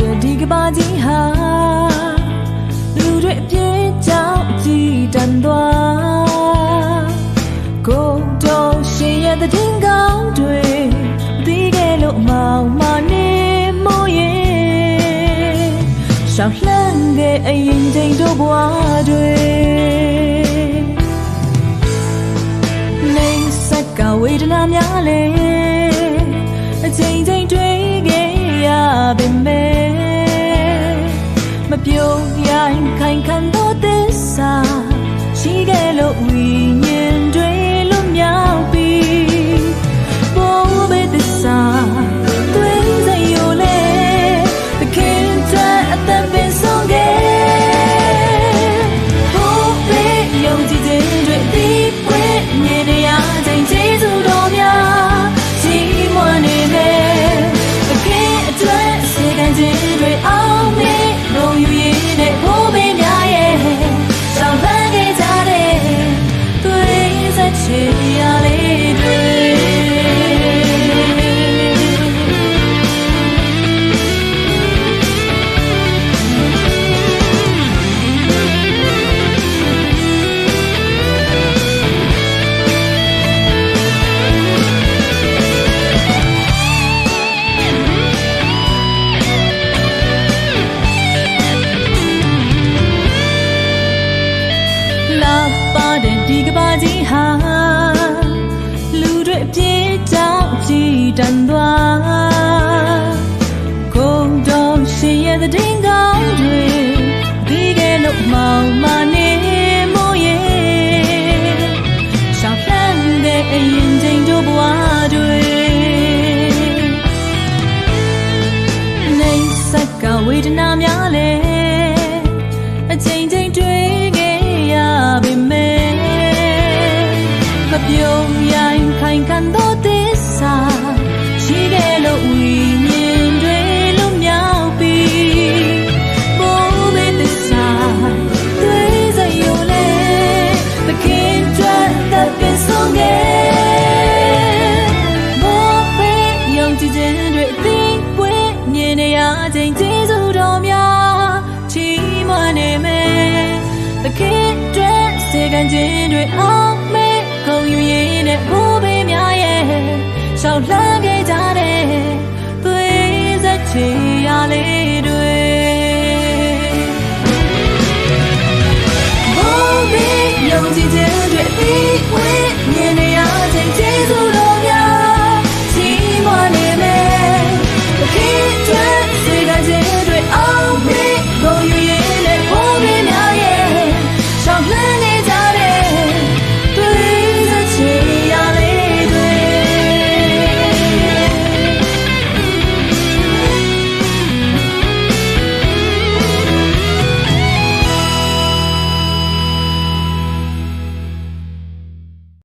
တဲ့ဒီကဘာကြီးဟာလူတွေအပြည့်ကြောင့်ကြည်တန်သွားကိုတော့ရှင်ရဲ့တဲ့ငောင်းတွေဒီကဲလို့မောင်မနေမို့ရဲ့ရှောင်းလှမ်းတဲ့အရင်ချိန်တို့ဘွားတွေနေဆက်ကဝေဒနာများလေအချိန်ချိန်တွေ 为你 တဲ့ဒီကဘာကြီးဟာလူတွေအပြည့်ကြောင့်ကြည်တန် ခြင်းတွေအောင်မေကုန်ယူရင်းနဲ့ဘိုးဘေးများရဲ့ရှောက်လန်း